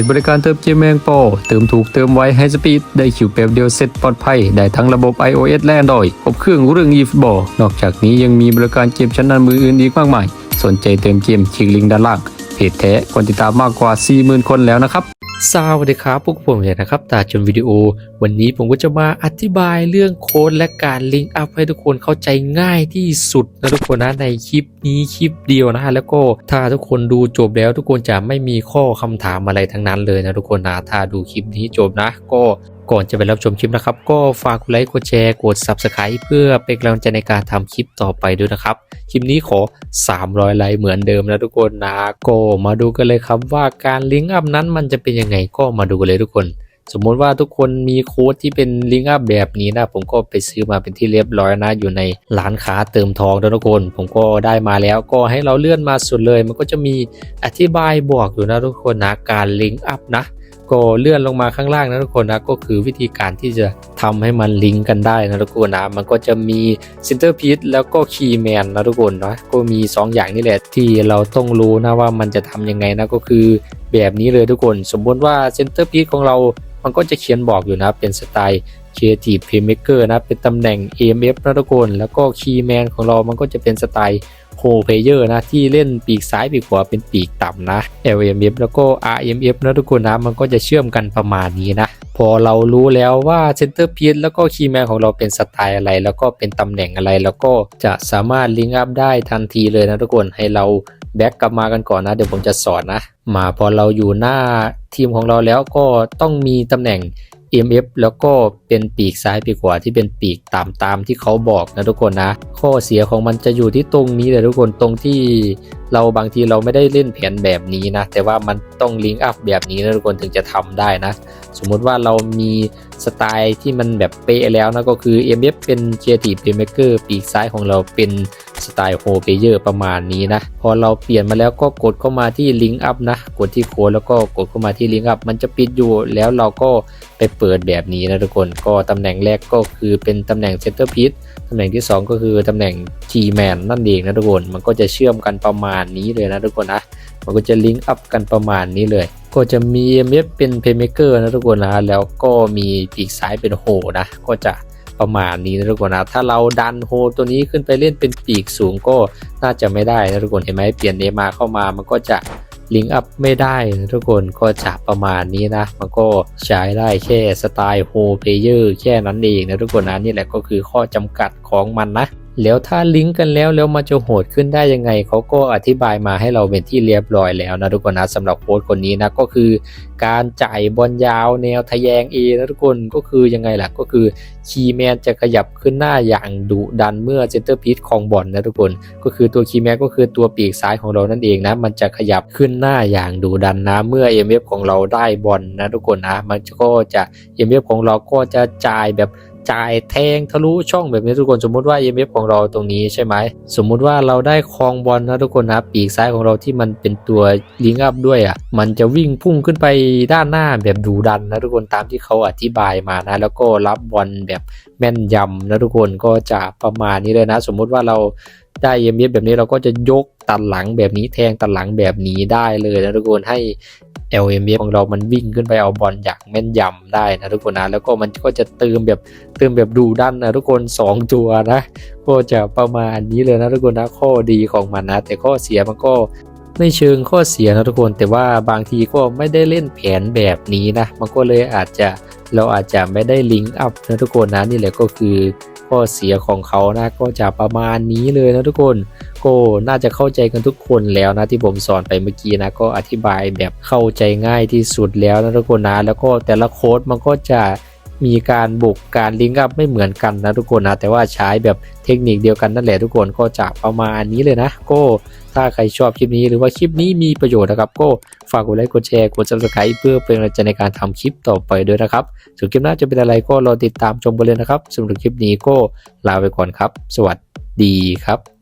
จบริการเติมเกมเมงปรเติมถูกเติมไวให้สปีดได้คิวแป๊บเดียวเสร็จปลอดภัย ได้ทั้งระบบ iOS และ Android ครบเครื่องเรื่องยีฟบอนอกจากนี้ยังมีบริการเกมชั้นนำมืออื่นอีกมากมาย สนใจเติมเกมคลิกลิงก์ด้านล่างเพจแท้คนติดตามมากกว่า 40,000 คนแล้วนะครับ สวัสดีครับพวกผมเนี่ยนะครับตาจนวิดีโอ วันนี้ผมก็จะมาอธิบายเรื่องโค้ดและการลิงก์อัพให้ทุกคนเข้าใจง่ายที่สุดนะทุกคนนะในคลิปนี้คลิปเดียวนะฮะแล้วก็ถ้าทุกคนดูจบแล้วทุกคนจะไม่มีข้อคำถามอะไรทั้งนั้นเลยนะทุกคนนะถ้าดูคลิปนี้จบนะก็ก่อนจะไปรับชมคลิปนะครับ ก็ฝากกดไลค์กดแชร์กด Subscribe เพื่อเป็นกำลังใจในการทำคลิปต่อไปด้วยนะครับ คลิปนี้ขอ 300 ไลค์เหมือนเดิมนะทุกคนนะก็มาดูกันเลยครับว่าการลิงก์อัพนั้นมันจะเป็นยังไงก็มาดูกันเลยทุกคน สมมติว่าทุกคนมีโค้ดที่เป็นลิงก์อัพแบบนี้นะ ผมก็ไปซื้อมาเป็นที่เรียบร้อยนะ อยู่ในร้านค้าเติมทองทุกคน ผมก็ได้มาแล้วก็ให้เราเลื่อนมาสุดเลย มันก็จะมีอธิบายบอกอยู่นะทุกคนนะการลิงก์อัพนะ ก็เลื่อนลงมาข้างล่างนะทุกคนนะก็คือวิธีการที่จะทำให้มันลิงก์กันได้นะทุกคนนะมันก็จะมีเซนเตอร์พี e แล้วก็คีย์แมนนะทุกคนนะก็มี 2 อย่างนี่แหละที่เราต้องรู้นะว่ามันจะทำยังไงนะก็คือแบบนี้เลยทุกคน สมมติว่าเซนเตอร์พี e ของเรา มันก็จะเขียนบอกอยู่นะเป็นสไตล์ Creative Playmaker นะ เป็นตำแหน่ง AMF นะทุกคน แล้วก็ Keyman ของเรามันก็จะเป็นสไตล์โ o เพเยอร์นะ ที่เล่นปีกซ้ายปีกขวาเป็นปีกต่ำนะ LMF แล้วก็ RMF นะทุกคนนะ มันก็จะเชื่อมกันประมาณนี้นะพอเรารู้แล้วว่าเซนเตอร์พีซแล้วก็คีย์แมนของเราเป็นสไตล์อะไร แล้วก็เป็นตำแหน่งอะไร แล้วก็จะสามารถลิงก์อัพได้ทันทีเลยนะทุกคนให้เรา แบ็กกลับมากันก่อนนะ เดี๋ยวผมจะสอนนะ มาพอเราอยู่หน้าทีมของเราแล้วก็ต้องมีตำแหน่ง EMF แล้วก็เป็นปีกซ้ายปีกขวาที่เป็นปีกตามตามที่เขาบอกนะทุกคนนะ ข้อเสียของมันจะอยู่ที่ตรงนี้เลยทุกคนตรงที่เราบางทีเราไม่ได้เล่นแผนแบบนี้นะ แต่ว่ามันต้องลิงก์อัพแบบนี้นะทุกคนถึงจะทำได้นะ สมมุติว่าเรามีสไตล์ที่มันแบบเป๊ะแล้วนะก็คือ EMF เป็น Creative Playmaker ปีกซ้ายของเราเป็น สไตล์โฮเ a เยอร์ประมาณนี้นะ พอเราเปลี่ยนมาแล้วก็กดเข้ามาที่ลิงก์อัพนะ กดที่โค้ดแล้วก็กดเข้ามาที่ลิงก์อัพมันจะปิดอยู่แล้วเราก็ไปเปิดแบบนี้นะทุกคนก็ตำแหน่งแรกก็คือเป็นตำแหน่ง Center Piece ตำแหน่งที่ 2 ก็คือตำแหน่ง G-Man นั่นเองนะทุกคนมันก็จะเชื่อมกันประมาณนี้เลยนะทุกคนนะมันก็จะลิงก์อัพกันประมาณนี้เลย ก็จะมี MF เป็น Playmaker นะทุกคนนะแล้วก็มีปีกซ้ายเป็นโฮนะก็จะ ประมาณนี้นะทุกคนนะถ้าเราดันโฮตัวนี้ขึ้นไปเล่นเป็นปีกสูงก็น่าจะไม่ได้นะทุกคนเห็นไหมเปลี่ยนเนมาเข้ามามันก็จะลิงก์อัพไม่ได้นะทุกคนก็จะประมาณนี้นะ มันก็ใช้ได้แค่สไตล์โฮเพเยอร์แค่นั้นเองนะทุกคนนะนี่แหละก็คือข้อจำกัดของมันนะ แล้วถ้าลิงก์กันแล้วแล้วมันจะโหดขึ้นได้ยังไง เขาก็อธิบายมาให้เราเป็นที่เรียบร้อยแล้วนะทุกคนนะสำหรับโค้ดคนนี้นะก็คือ การจ่ายบอลยาวแนวทะแยงเอนะทุกคนก็คือยังไงล่ะก็คือคีแมนจะขยับขึ้นหน้าอย่างดุดันเมื่อเซนเตอร์พีซของบอลนะทุกคน ก็คือตัวคีแมนก็คือตัวปีกซ้ายของเรานั่นเองนะมันจะขยับขึ้นหน้าอย่างดุดันนะเมื่อ MF ของเราได้บอลนะทุกคนนะมันก็จะ MF ของเราก็จะจ่ายแบบ จ่ายแทงทะลุช่องแบบนี้ทุกคนสมมุติว่า EMF ของเราตรงนี้ใช่ไหมสมมุติว่าเราได้คลองบอลนะทุกคนนะปีกซ้ายของเราที่มันเป็นตัวลิงอัพด้วยอะมันจะวิ่งพุ่งขึ้นไปด้านหน้าแบบดูดันนะทุกคนตามที่เขาอธิบายมานะ แล้วก็รับบอลแบบแม่นยำนะทุกคนก็จะประมาณนี้เลยนะ สมมุติว่าเราได้ EMF แบบนี้เราก็จะยกตัดหลังแบบนี้แทงตัดหลังแบบนี้ได้เลยนะทุกคนให้ LMF ของเรามันวิ่งขึ้นไปเอาบอลอย่างแม่นยำได้นะทุกคนนะแล้วก็มันก็จะเติมแบบเติมแบบดูดันนะทุกคน 2 ตัวนะก็จะประมาณนี้เลยนะทุกคนนะข้อดีของมันนะ แต่ข้อเสียมันก็ ไม่เชิงข้อเสียนะทุกคน แต่ว่าบางทีก็ไม่ได้เล่นแผนแบบนี้นะ มันก็เลยอาจจะเราอาจจะไม่ได้ลิงก์อัพนะทุกคนนะนี่แหละก็คือข้อเสียของเขานะก็จะประมาณนี้เลยนะทุกคนก็น่าจะเข้าใจกันทุกคนแล้วนะที่ผมสอนไปเมื่อกี้นะก็อธิบายแบบเข้าใจง่ายที่สุดแล้วนะทุกคนนะแล้วก็แต่ละโค้ดมันก็จะ มีการบุกการลิงก์อัพไม่เหมือนกันนะทุกคนนะแต่ว่าใช้แบบเทคนิคเดียวกันนั่นแหละทุกคนก็จะประมาณนี้เลยนะก็ถ้าใครชอบคลิปนี้หรือว่าคลิปนี้มีประโยชน์นะครับ ก็ฝากกดไลค์กดแชร์กด subscribe เพื่อเป็นกำลังใจในการทำคลิปต่อไปด้วยนะครับส่วนคลิปหน้าจะเป็นอะไรก็รอติดตามชมกันเลยนะครับสำหรับคลิปนี้ก็ลาไปก่อนครับ สวัสดีครับ